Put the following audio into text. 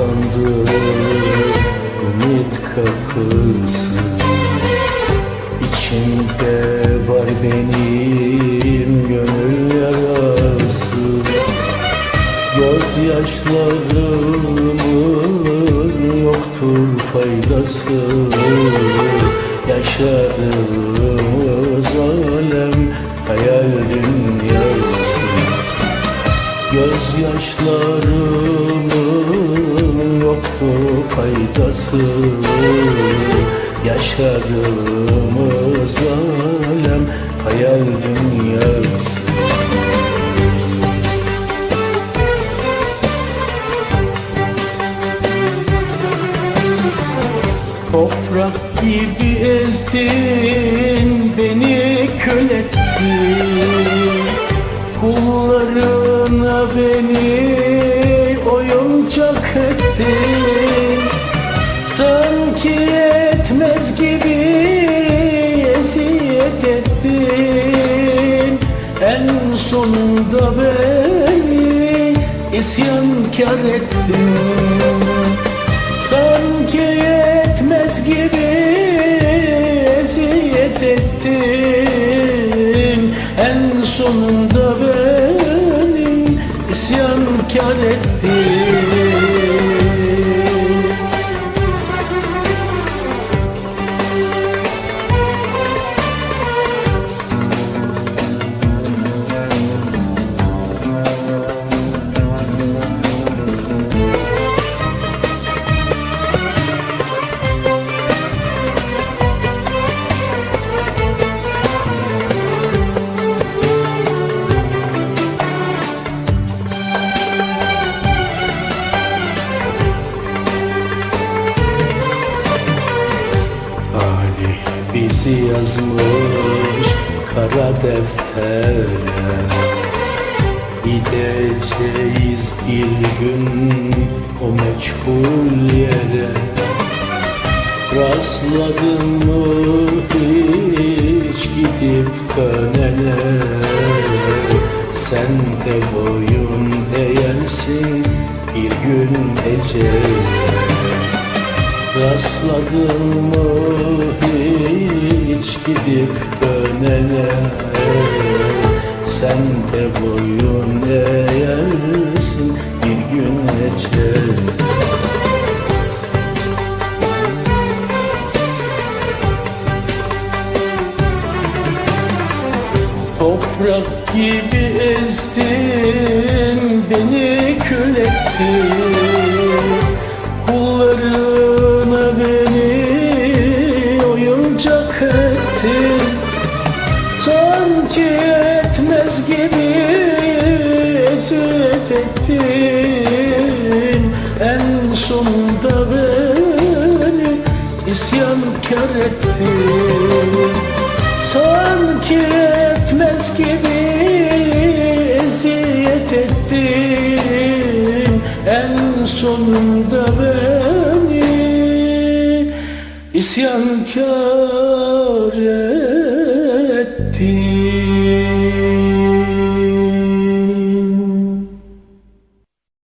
çaldı ümit kapısı. İçimde var benim gönül yarası. Gözyaşlarımın yoktur faydası. Yaşadığımız alem hayal dünyası Gözyaşlarımın yoktur faydası Yaşadığımız alem hayal dünyası Toprak gibi ezdin beni ettin Sanki yetmez gibi eziyet ettin. En sonunda beni isyankar ettin. Sanki yetmez gibi eziyet ettin. En sonunda beni isyankar ettin yazmış kara deftere. Gideceğiz bir gün o meçhul yere. Rastladın mı hiç gidip dönene? Sen de boyun eğersin bir gün ecele Rastladın mı hiç gidip dönene. Sen de boyun eğersin bir gün ecel Toprak gibi ezdin beni kül ettin ettin En sonunda beni isyankar ettin. Sanki yetmez gibi eziyet ettin. En sonunda beni isyankar